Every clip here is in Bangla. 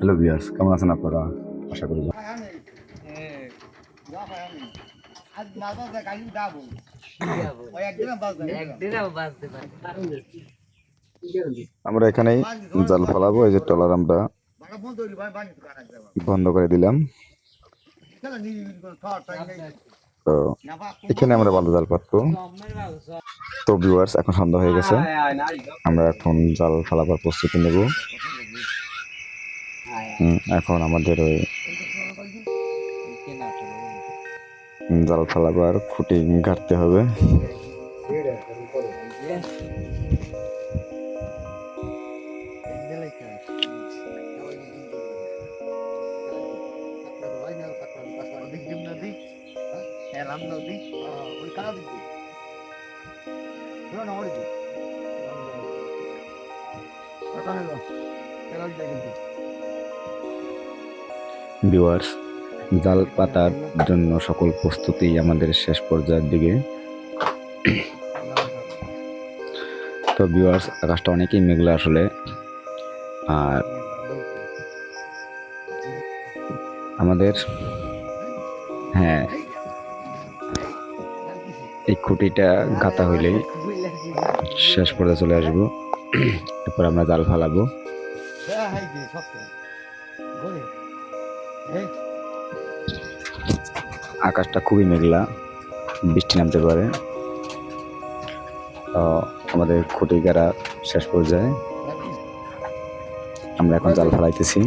হ্যালো ভিউয়ার্স কেমন আছেন আপনারা? আশা করি। আমরা এখানেই জাল ফেলাবো। এই যে টলার আমরা বন্ধ করে দিলাম। তো এখানে আমরা ভালো জাল পাতবো। তো ভিউয়ার্স এখন সন্ধ্যা হয়ে গেছে। আমরা এখন জাল ফেলাবার প্রস্তুতি নেব। এখন আমাদের ওই জাল ফেলাবার খুঁটি গাড়তে হবে। ভিউয়ার্স, জাল পাতার জন্য সকল প্রস্তুতি আমাদের শেষ পর্যায়ের দিকে। তো ভিউয়ার্স, আকাশটা অনেকেই মেঘলা আসলে। আর আমাদের হ্যাঁ এই খুঁটিটা গাঁথা হইলেই শেষ পর্যায়ে চলে আসব। এরপর আমরা জাল ফালাবো। আকাশটা খুবই মেঘলা, বৃষ্টি নামতে পারে। আমাদের খুঁটি গাড়া শেষ পর্যায়ে। আমরা এখন জাল ফেলাইতেছি।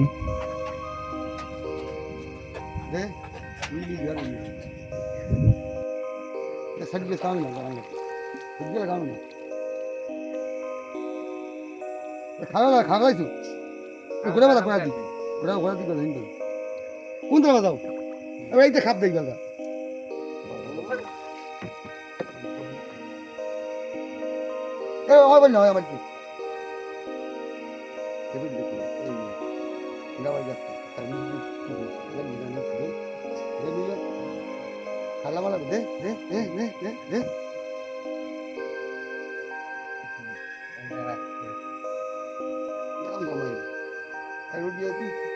খাওয়া খাওয়াইছো ঘুরে বেলা ঘোরা দিই ঘোরা ঘোরা দিই কোন দিকে যাও। এবার এইটা খাপ দেখবে এ, হয় আমার কি খালা মালা দে দে দে দে দে দে লাভ হয় ঠিক আছে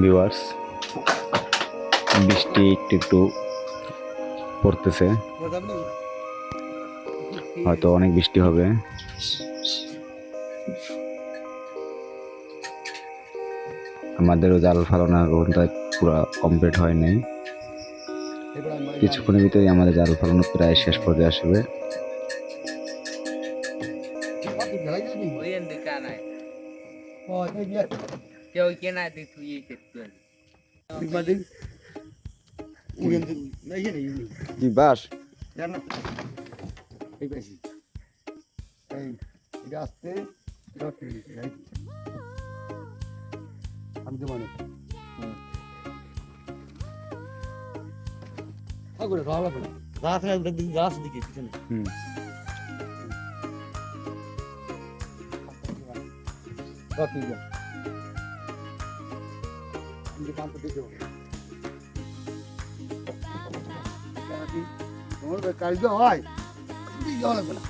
ভিউয়ার্স বৃষ্টি একটু একটু পড়তেছে। হয়তো অনেক বৃষ্টি হবে। আমাদেরও জাল ফালানোর ঘণ্টা পুরো কমপ্লিট হয়নি। কিছুক্ষণের ভিতরেই আমাদের জাল ফালানো প্রায় শেষ পর্যায়ে আসবে। আমি তো মানে ঠাকুরে ভালো লাগবে না। গাছ গাছ দিকে পিছনে। হুম। ঠিক আছে আমি কাম তোমার কালকে হয়। যাওয়া লাগবে না।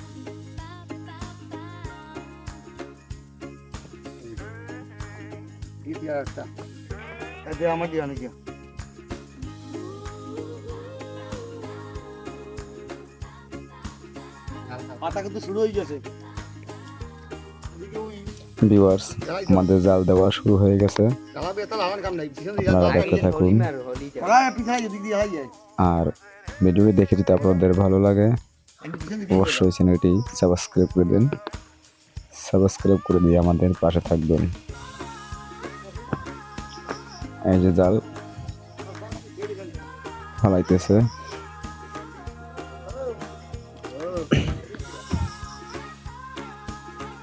আমার অনেক পাতা কিন্তু শুরু হয়ে গেছে। ভিউয়ার্স আমাদের জাল দেওয়া শুরু হয়ে গেছে। আপনারা দেখতে থাকুন। আর ভিডিওটি দেখে যদি আপনাদের ভালো লাগে অবশ্যই চ্যানেলটি সাবস্ক্রাইব করে দেন। সাবস্ক্রাইব করে দিয়ে আমাদের পাশে থাকবেন। এই যে জাল ফালাইতেছে।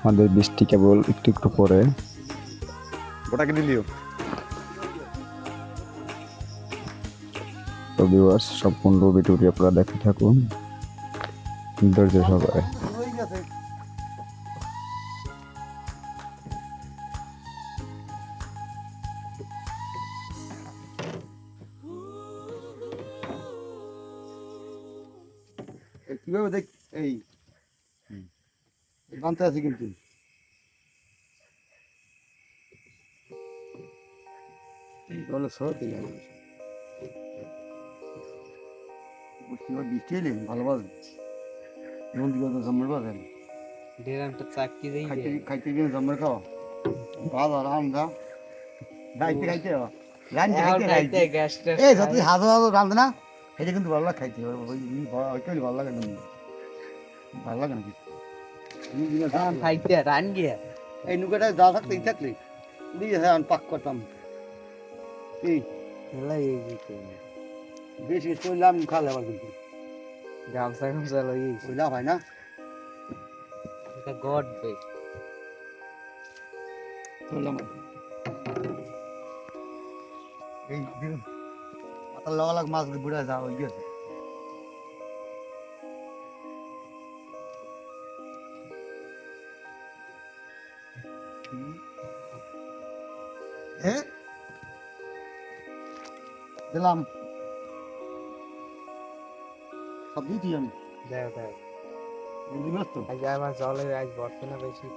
আমাদের বৃষ্টি কেবল একটু একটু পরে। ওটাকে দিলিও তো ভিউয়ার্স সম্পূর্ণ ভিডিওটি আপনারা দেখতে থাকুন। ধৈর্য সহকারে। এই বানতে আছে কিন্তু তাহলে সরতে যাবে বৃষ্টি বা বৃষ্টি এলে ভালো বাজে নন্দী কথা জম্মের বাজে ডেরামটা চাকি দেই খাইতে খাইতে গিয়ে জম্মের খাওয়া বাজার আমদা খাইতে খাইতে রান্ধতে খাইতে রাইতে গ্যাসটা এই যত হাজার হাজার রান্ধে না এটা কিন্তু ভালো লাগে খাইতে ওই ওইটাই ভালো লাগে না ভালো লাগে না কিছু তুমি দিনে খান। খাইতে রান গিয়া এই নুকাটা যা থাকতে ই থাকলে দিয়ে হ্যাঁ পাক করতাম। এই বেশি করলাম খালে আবার কিন্তু। গামছা গামছা লই ওই লাভ হয় না? এটা গড বে করলাম এই দিন। পাতার লাগা লাগ মাছ বুড়া যা ওই গেছে দিলাম। সব দিয়েছি আমি। দেখ দেখ। নন্দী মাছ তো? আজ আমার জলে আজ বর্ষে না বেশি।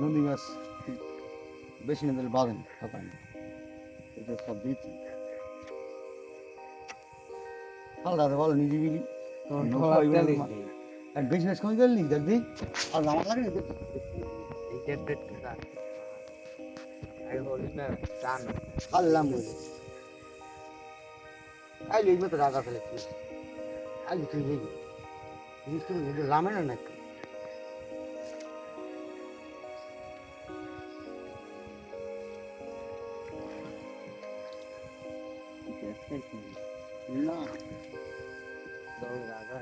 নন্দী মাছ বেশি না দিলে বাঁধেন সকালে এটা সব দিয়েছি আলাদা বলো নিজে বিলি আর বিজনেস কমে গেল দেখবি আর আমার লাগে বলি ಅಲ್ಲಿ ಇದ್ಬಿಟ್ಟು ಆಗಾಸಲ ಅಲ್ಲಿ ತಿರುಗಿ ಇದು ಇದು ರಾಮಾಯಣಕ್ಕೆ ಇಲ್ಲ ದೌಡಾಗ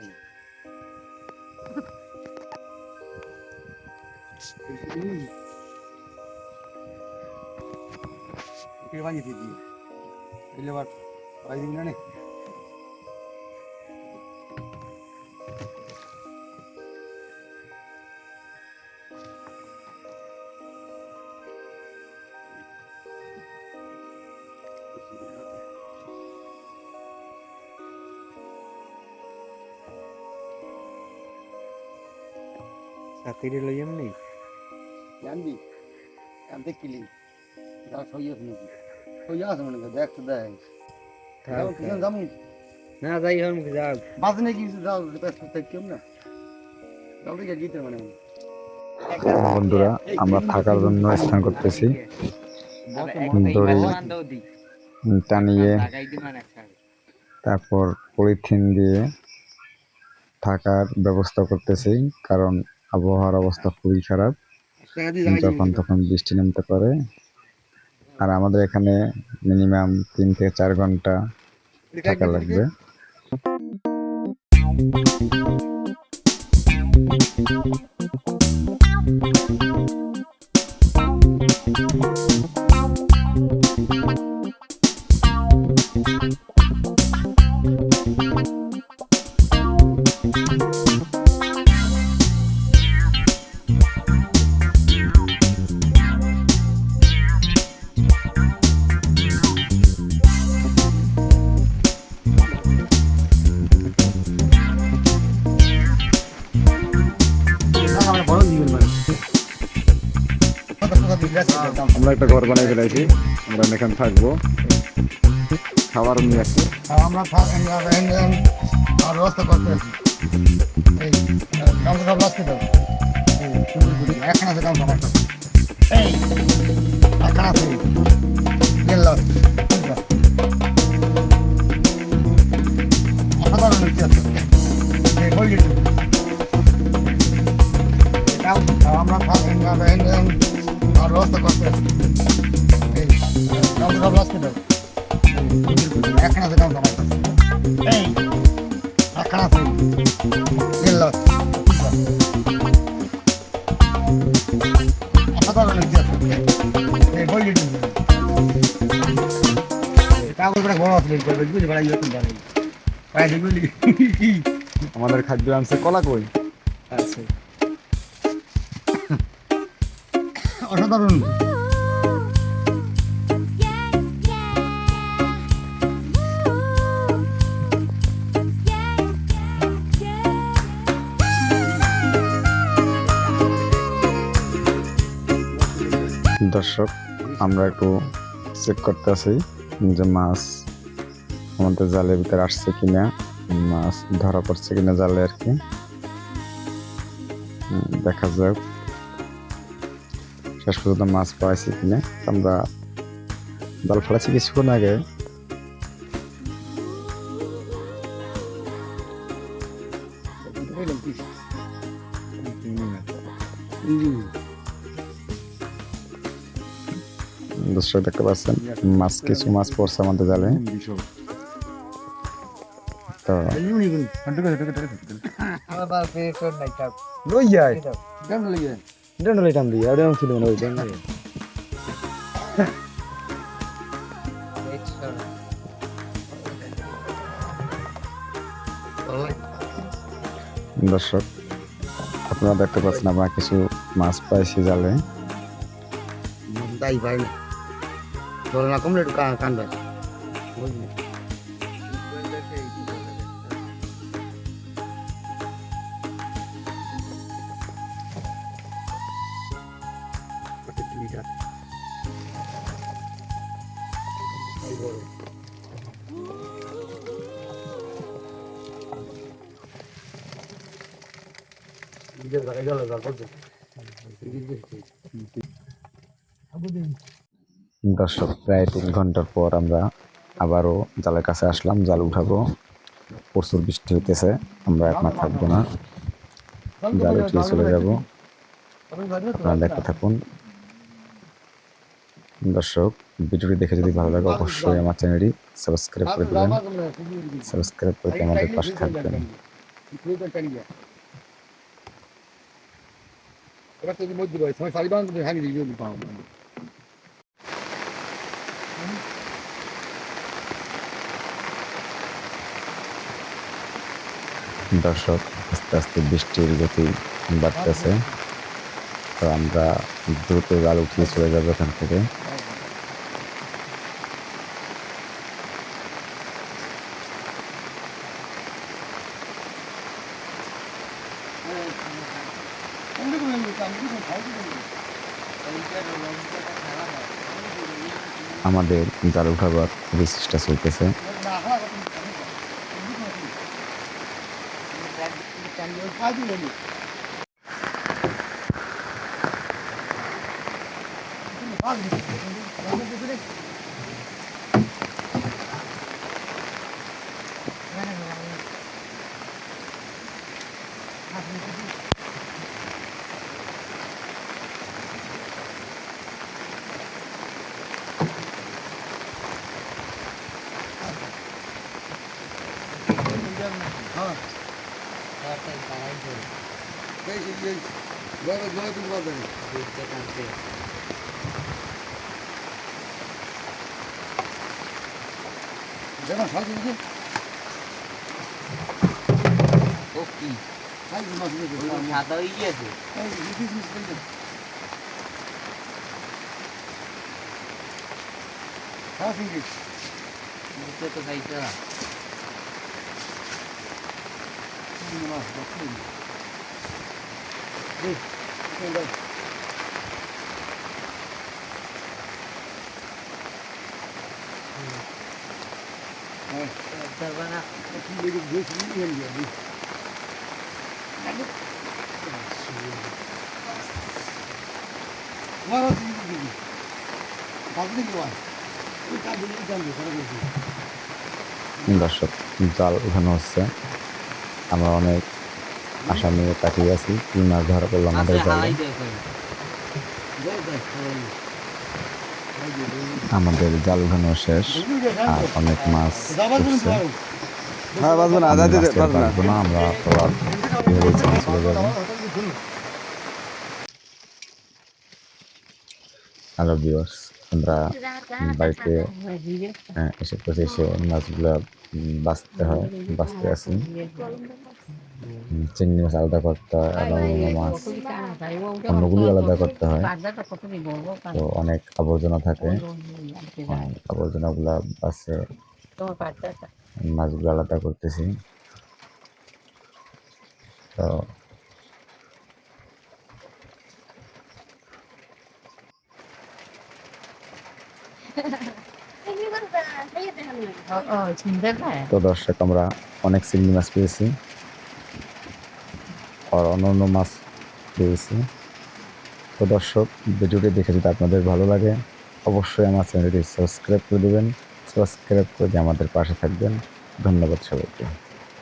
Переводи, иди. Или вот. লিখবে লামে না নাকি না জলে রাগা নেই কে বানিয়ে দিদি এলে বার পাই দিবি না নে সাথীরে লই এমনি জানবি জানতে কিলি যা সইয়াস নাকি সইয়াস কর দেখ তো দেখ যাও পিছন যাব না যাই হম যাও বাদ নাকি যাও ব্যস্ত থাকি না যাও দেখে গীতে মানে বন্ধুরা আমরা থাকার জন্য স্থান করতেছি। দড়ি টানিয়ে তারপর পলিথিন দিয়ে থাকার ব্যবস্থা করতেছি কারণ আবহাওয়ার অবস্থা খুবই খারাপ। যখন তখন বৃষ্টি নামতে পারে। আর আমাদের এখানে মিনিমাম তিন থেকে চার ঘণ্টা থাকা লাগবে। বড় আমরা একটা ঘর বানাই ফেলাইছি আমরা এখানে থাকব খাবার নিয়ে আসছি আমরা আর ব্যবস্থা করতে এই কাম লাস্টে দাও এখন আছে কাম আমাদের খাদ্য আনছে কলা কই? আচ্ছা। অসাধারণ। দর্শক, আমরা একটু চেক করতে আছি যে মাছ আমাদের জালের ভিতরে আসছে কিনা, মাছ ধরা পড়ছে কিনা জালে আর কি। দেখা যাক শেষ পর্যন্ত মাছ পাইছি কিনা। আমরা জাল ফেলাছি কিছুক্ষণ আগে। দর্শক দেখতে পাচ্ছেন মাছ কিছু মাছ পড়ছে আমাদের জালে। তো দর্শক আপনারা দেখতে পাচ্ছেন আমরা কিছু মাছ পাইছি জালে। তাই ভাই। না ধরে না কমলে একটু কান্দা দর্শক, প্রায় তিন ঘণ্টার পর আমরা আবারও জালের কাছে আসলাম। জাল উঠাবো। প্রচুর বৃষ্টি হইতেছে, আমরা এখন থাকব না। জাল উঠিয়ে চলে যাব। আপনারা দেখতে থাকুন। দর্শক, ভিডিওটি দেখে যদি ভালো লাগে, অবশ্যই আমার চ্যানেলটি সাবস্ক্রাইব করে দেবেন। সাবস্ক্রাইব করে আমাদের পাশে থাকবেন? এবার তো মধ্যে সময় সারি বান্ধব ভাঙি দিয়ে যদি দর্শক, আস্তে আস্তে বৃষ্টির গতি বাড়তেছে। তো আমরা দ্রুত জাল উঠিয়ে চলে যাব এখান থেকে। আমাদের জাল উঠাবার Hadi yemin. Hadi. बरं बरं तुम्हाला दूधचं काम 내가 사주지? 뽑기. 사이즈 맞으면 오늘 다 너희에서. 사이즈 이기지 있는데. 다 생겼지. 이것도 다 있잖아. চেষ্টা চলতেছে দেখো সাজি দিকে ও কি সাজি মাছ দিকে সাদা হয়ে গিয়েছে এই দিস মিস দিকে হ্যাঁ ঠিক আছে বুঝতে তো খাইছে না মাছ বাকি যাবে না দর্শক জাল উঠানো হচ্ছে আমরা অনেক আশা নিয়ে তাকিয়ে আছি কি মাছ ধরা পড়ল আমাদের আপনি জালে আমাদের জাল উঠানো শেষ আর অনেক মাছ উঠছে। হ্যাঁ আমরা আবার চলে চলে হ্যালো ভিউয়ার্স আমরা বাড়িতে আহ, এসে পৌঁছে এসে মাছগুলো বাঁচতে হয় বাঁচতে উম, চিংড়ি মাছ আলাদা করতে হয় অন্য মাছ। অন্যগুলি আলাদা করতে হয়। তো অনেক আবর্জনা থাকে। অনেক আবর্জনাগুলা বাসে মাছগুলো আলাদা করতেছি। তো তো দর্শক, আমরা অনেক চিংড়ি মাছ পেয়েছি। আর অন্য অন্য মাছ পেয়েছি। তো দর্শক, ভিডিওটি দেখে যদি আপনাদের ভালো লাগে, অবশ্যই আমার চ্যানেলটি সাবস্ক্রাইব করে দেবেন। সাবস্ক্রাইব করে আমাদের পাশে থাকবেন। ধন্যবাদ সবাইকে।